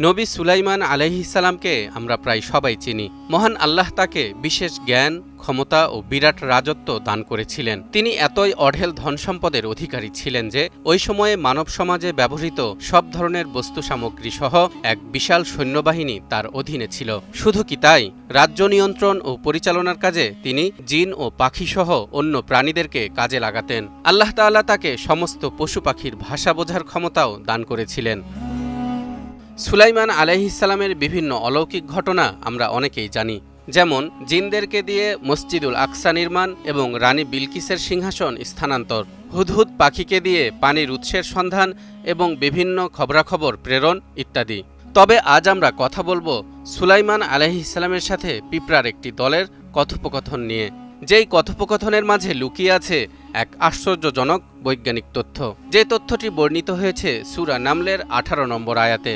নবী সুলাইমান আলহিসাল্লামকে আমরা প্রায় সবাই চিনি। মহান আল্লাহ তাকে বিশেষ জ্ঞান, ক্ষমতা ও বিরাট রাজত্ব দান করেছিলেন। তিনি এতই অঢেল ধন সম্পদের অধিকারী ছিলেন যে, ওই সময়ে মানব সমাজে ব্যবহৃত সব ধরনের বস্তু সামগ্রী সহ এক বিশাল সৈন্যবাহিনী তার অধীনে ছিল। শুধু কি তাই? রাজ্য নিয়ন্ত্রণ ও পরিচালনার কাজে তিনি জিন ও পাখি সহ অন্য প্রাণীদেরকে কাজে লাগাতেন। আল্লাহ তাআলা তাকে সমস্ত পশু পাখির ভাষা বোঝার ক্ষমতাও দান করেছিলেন। সুলাইমান আলাইহিসালামের বিভিন্ন অলৌকিক ঘটনা আমরা অনেকেই জানি। যেমন, জিনদেরকে দিয়ে মসজিদুল আকসা নির্মাণ এবং রানী বিলকিসের সিংহাসন স্থানান্তর, হুদহুদ পাখিকে দিয়ে পানির উৎসের সন্ধান এবং বিভিন্ন খবরাখবর প্রেরণ ইত্যাদি। তবে আজ আমরা কথা বলব সুলাইমান আলাইহিসালামের সাথে পিঁপড়ার একটি দলের কথোপকথন নিয়ে, যেই কথোপকথনের মাঝে লুকিয়ে আছে এক আশ্চর্যজনক বৈজ্ঞানিক তথ্য। যে তথ্যটি বর্ণিত হয়েছে সুরা নামলের আঠারো নম্বর আয়াতে।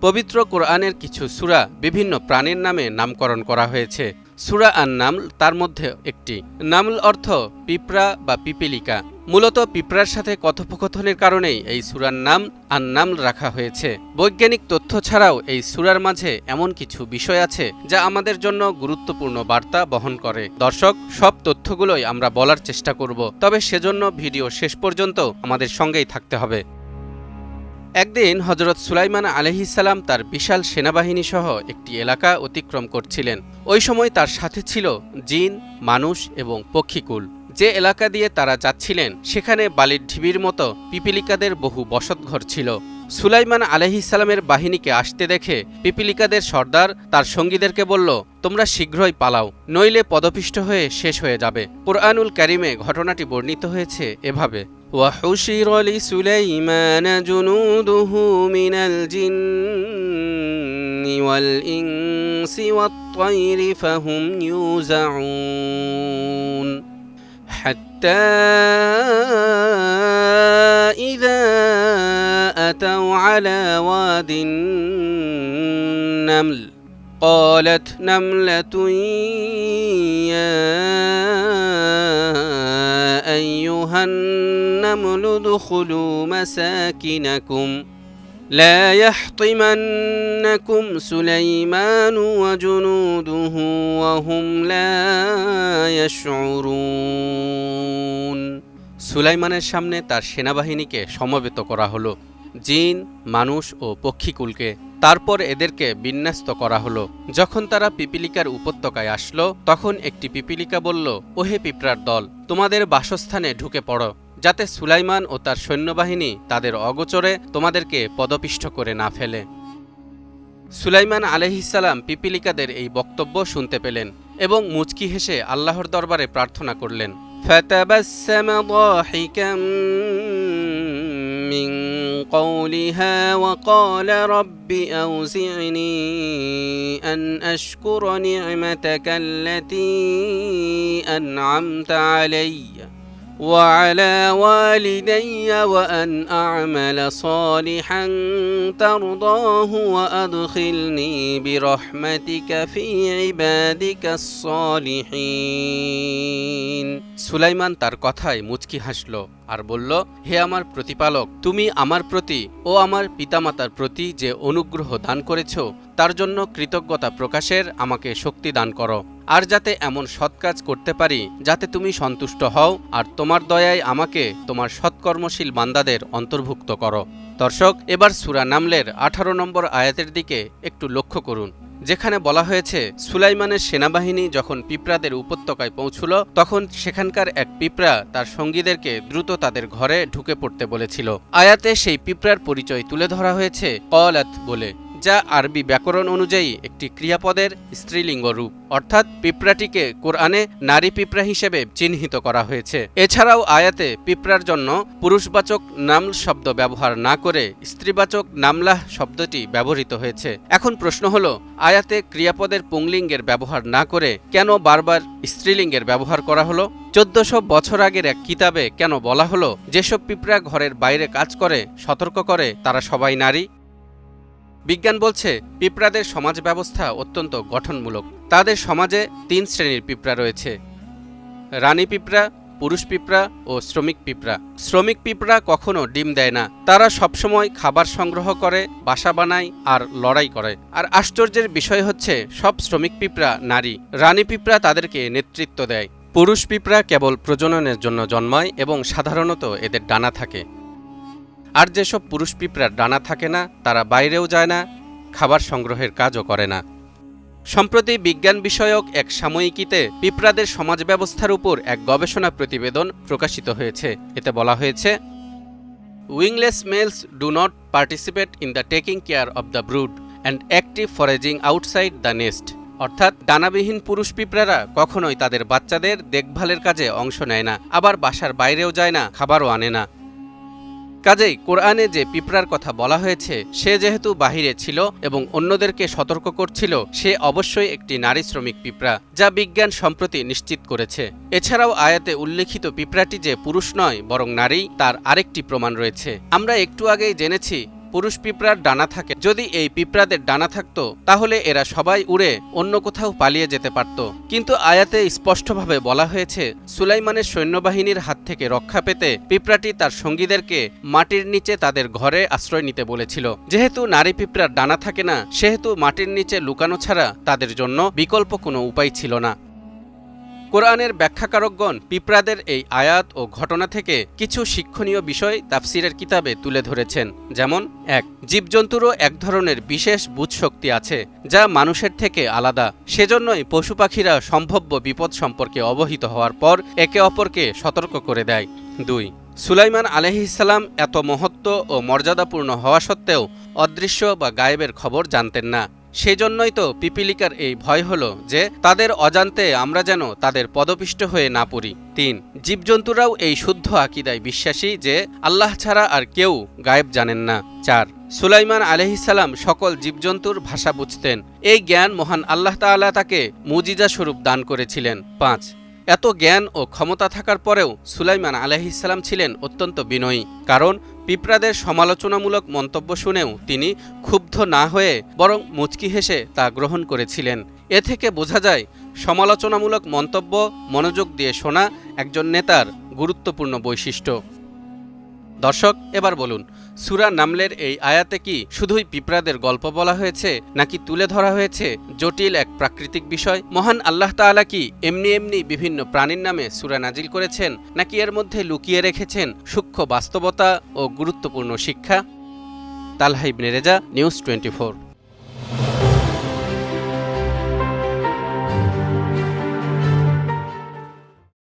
পবিত্র কোরআনের কিছু সুরা বিভিন্ন প্রাণীর নামে নামকরণ করা হয়েছে। সুরা আর নামল তার মধ্যে একটি। নামল অর্থ পিঁপড়া বা পিপিলিকা। মূলত পিঁপড়ার সাথে কথোপকথনের কারণেই এই সুরার নাম আর নামল রাখা হয়েছে। বৈজ্ঞানিক তথ্য ছাড়াও এই সুরার মাঝে এমন কিছু বিষয় আছে যা আমাদের জন্য গুরুত্বপূর্ণ বার্তা বহন করে। দর্শক, সব তথ্যগুলোই আমরা বলার চেষ্টা করব, তবে সেজন্য ভিডিও শেষ পর্যন্ত আমাদের সঙ্গেই থাকতে হবে। একদিন হজরত সুলাইমান আলহিসাল্লাম তার বিশাল সেনাবাহিনী সহ একটি এলাকা অতিক্রম করছিলেন। ওই সময় তার সাথে ছিল জিন, মানুষ এবং পক্ষীকুল। যে এলাকা দিয়ে তারা যাচ্ছিলেন, সেখানে বালির ঢিবির মতো পিপিলিকাদের বহু বসতঘর ছিল। সুলাইমান আলহিসাল্লামের বাহিনীকে আসতে দেখে পিপিলিকাদের সর্দার তার সঙ্গীদেরকে বলল, তোমরা শীঘ্রই পালাও, নইলে পদপিষ্ট হয়ে শেষ হয়ে যাবে। কোরআনুল ক্যারিমে ঘটনাটি বর্ণিত হয়েছে এভাবে। وحشر لسليمان جنوده من الجن والإنس والطير فهم يوزعون حتى إذا أتوا على واد النمل قالت نملة يا أيها النمل ادخلوا مساكنكم لا يحطمنكم سليمان وجنوده وهم لا يشعرون সুলাইমানের সামনে তার সেনাবাহিনীকে সমবেত করা হলো জিন মানুষ ও পক্ষীকুলকে তারপর এদেরকে বিন্যস্ত করা হলো যখন তারা পিপিলিকার উপত্যকায় আসলো তখন একটি পিপিলিকা বলল ওহে পিঁপড়ার দল তোমাদের বাসস্থানে ঢুকে পড়ো যাতে সুলাইমান ও তার সৈন্যবাহিনী তাদের অগোচরে তোমাদেরকে পদপিষ্ট করে না ফেলে সুলাইমান আলহিসাল্লাম পিপিলিকাদের এই বক্তব্য শুনতে পেলেন এবং মুচকি হেসে আল্লাহর দরবারে প্রার্থনা করলেন فتبسم ضاحكا من قولها وقال رب أوزعني أن أشكر نعمتك التي أنعمت عليّ. وعلى والدي وأن أعمل صالحا ترضاه وأدخلني برحمتك في عبادك الصالحين সুলাইমান তার কথায় মুচকি হাসল আর বলল হে আমার প্রতিপালক তুমি আমার প্রতি ও আমার পিতামাতার প্রতি যে অনুগ্রহ দান করেছ তার জন্য কৃতজ্ঞতা প্রকাশের আমাকে শক্তি দান করো আর যাতে এমন সৎ কাজ করতে পারি, যাতে তুমি সন্তুষ্ট হও, আর তোমার দয়ায় আমাকে তোমার সৎকর্মশীল বান্দাদের অন্তর্ভুক্ত করো। দর্শক, এবার সুরা নামলের আঠারো নম্বর আয়াতের দিকে একটু লক্ষ্য করুন। যেখানে বলা হয়েছে, সুলাইমানের সেনাবাহিনী যখন পিঁপড়াদের উপত্যকায় পৌঁছল, তখন সেখানকার এক পিঁপড়া তার সঙ্গীদেরকে দ্রুত তাদের ঘরে ঢুকে পড়তে বলেছিল। আয়াতে সেই পিঁপড়ার পরিচয় তুলে ধরা হয়েছে, কলাত বলে। যা আরবি ব্যাকরণ অনুযায়ী একটি ক্রিয়াপদের স্ত্রীলিঙ্গ রূপ, অর্থাৎ পিঁপড়াটিকে কোরআনে নারী পিঁপড়া হিসেবে চিহ্নিত করা হয়েছে। এছাড়াও আয়াতে পিঁপড়ার জন্য পুরুষবাচক নামল শব্দ ব্যবহার না করে স্ত্রীবাচক নামলাহ শব্দটি ব্যবহৃত হয়েছে। এখন প্রশ্ন হল, আয়াতে ক্রিয়াপদের পুংলিঙ্গের ব্যবহার না করে কেন বারবার স্ত্রীলিঙ্গের ব্যবহার করা হলো? চোদ্দশো বছর আগের এক কিতাবে কেন বলা হলো, যেসব পিঁপড়া ঘরের বাইরে কাজ করে, সতর্ক করে, তারা সবাই নারী বিজ্ঞান বলছে পিঁপড়াদের সমাজ ব্যবস্থা অত্যন্ত গঠনমূলক। তাদের সমাজে তিন শ্রেণির পিঁপড়া রয়েছে। রানী পিঁপড়া, পুরুষ পিঁপড়া ও শ্রমিক পিঁপড়া। শ্রমিক পিঁপড়া কখনো ডিম দেয় না। তারা সবসময় খাবার সংগ্রহ করে, বাসা বানায় আর লড়াই করে। আর আশ্চর্যের বিষয় হচ্ছে, সব শ্রমিক পিঁপড়া নারী। রানী পিঁপড়া তাদেরকে নেতৃত্ব দেয়। পুরুষ পিঁপড়া কেবল প্রজননের জন্য জন্মায় এবং সাধারণত এদের ডানা থাকে। আর যেসব পুরুষ পিঁপড়ার ডানা থাকে না, তারা বাইরেও যায় না, খাবার সংগ্রহের কাজও করে না। সম্প্রতি বিজ্ঞান বিষয়ক এক সাময়িকীতে পিঁপড়াদের সমাজ ব্যবস্থার উপর এক গবেষণা প্রতিবেদন প্রকাশিত হয়েছে। এতে বলা হয়েছে, wingless males do not participate in the taking care of the brood and active foraging outside the nest. অর্থাৎ, ডানাবিহীন পুরুষ পিঁপড়ারা কখনোই তাদের বাচ্চাদের দেখভালের কাজে অংশ নেয় না, আবার বাসার বাইরেও যায় না, খাবারও আনে না। কাজেই কোরআনে যে পিঁপড়ার কথা বলা হয়েছে, সে যেহেতু বাহিরে ছিল এবং অন্যদেরকে সতর্ক করছিল, সে অবশ্যই একটি নারী শ্রমিক পিঁপড়া, যা বিজ্ঞান সম্প্রতি নিশ্চিত করেছে। এছাড়াও আয়াতে উল্লেখিত পিঁপড়াটি যে পুরুষ নয়, বরং নারী, তার আরেকটি প্রমাণ রয়েছে। আমরা একটু আগেই জেনেছি পুরুষ পিঁপড়ার ডানা থাকে। যদি এই পিঁপড়াদের ডানা থাকতো, তাহলে এরা সবাই উড়ে অন্য কোথাও পালিয়ে যেতে পারত। কিন্তু আয়াতে স্পষ্টভাবে বলা হয়েছে, সুলাইমানের সৈন্যবাহিনীর হাত থেকে রক্ষা পেতে পিঁপড়াটি তার সঙ্গীদেরকে মাটির নিচে তাদের ঘরে আশ্রয় নিতে বলেছিল। যেহেতু নারী পিঁপড়ার ডানা থাকে না, সেহেতু মাটির নিচে লুকানো ছাড়া তাদের জন্য বিকল্প কোনো উপায় ছিল না। কোরআনের ব্যাখ্যাকারকগণ পিঁপড়াদের এই আয়াত ও ঘটনা থেকে কিছু শিক্ষণীয় বিষয় তাফসিরের কিতাবে তুলে ধরেছেন। যেমন, এক, জীবজন্তুরও এক ধরনের বিশেষ বুঝশক্তি আছে, যা মানুষের থেকে আলাদা। সেজন্যই পশু পাখিরা সম্ভাব্য বিপদ সম্পর্কে অবহিত হওয়ার পর একে অপরকে সতর্ক করে দেয়। দুই, সুলাইমান আলহিসাল্লাম এত মহত্ব ও মর্যাদাপূর্ণ হওয়া সত্ত্বেও অদৃশ্য বা গায়েবের খবর জানতেন না। সেজন্যই তো পিপিলিকার এই ভয় হলো যে তাদের অজান্তে আমরা যেন তাদের পদপিষ্ট হয়ে না পড়ি। তিন, জীবজন্তুরাও এই শুদ্ধ আকিদায় বিশ্বাসী যে আল্লাহ ছাড়া আর কেউ গায়েব জানেন না। চার, সুলাইমান আলহিসাল্লাম সকল জীবজন্তুর ভাষা বুঝতেন। এই জ্ঞান মহান আল্লাহ তাআলা তাকে মুজিজা স্বরূপ দান করেছিলেন। পাঁচ, এত জ্ঞান ও ক্ষমতা থাকার পরেও সুলাইমান আলহিসাল্লাম ছিলেন অত্যন্ত বিনয়ী। কারণ পিঁপড়াদের সমালোচনামূলক মন্তব্য শুনেও তিনি ক্ষুব্ধ না হয়ে বরং মুচকি হেসে তা গ্রহণ করেছিলেন। এ থেকে বোঝা যায়, সমালোচনামূলক মন্তব্য মনোযোগ দিয়ে শোনা একজন নেতার গুরুত্বপূর্ণ বৈশিষ্ট্য। দর্শক, এবার বলুন, সুরা নামলের এই আয়াতে কি শুধুই পিঁপড়াদের গল্প বলা হয়েছে, নাকি তুলে ধরা হয়েছে জটিল এক প্রাকৃতিক বিষয়? মহান আল্লাহ তাআলা কি এমনি এমনি বিভিন্ন প্রাণীর নামে সুরা নাজিল করেছেন, নাকি এর মধ্যে লুকিয়ে রেখেছেন সূক্ষ্ম বাস্তবতা ও গুরুত্বপূর্ণ শিক্ষা? তালহাইব নেরেজা নিউজ টোয়েন্টি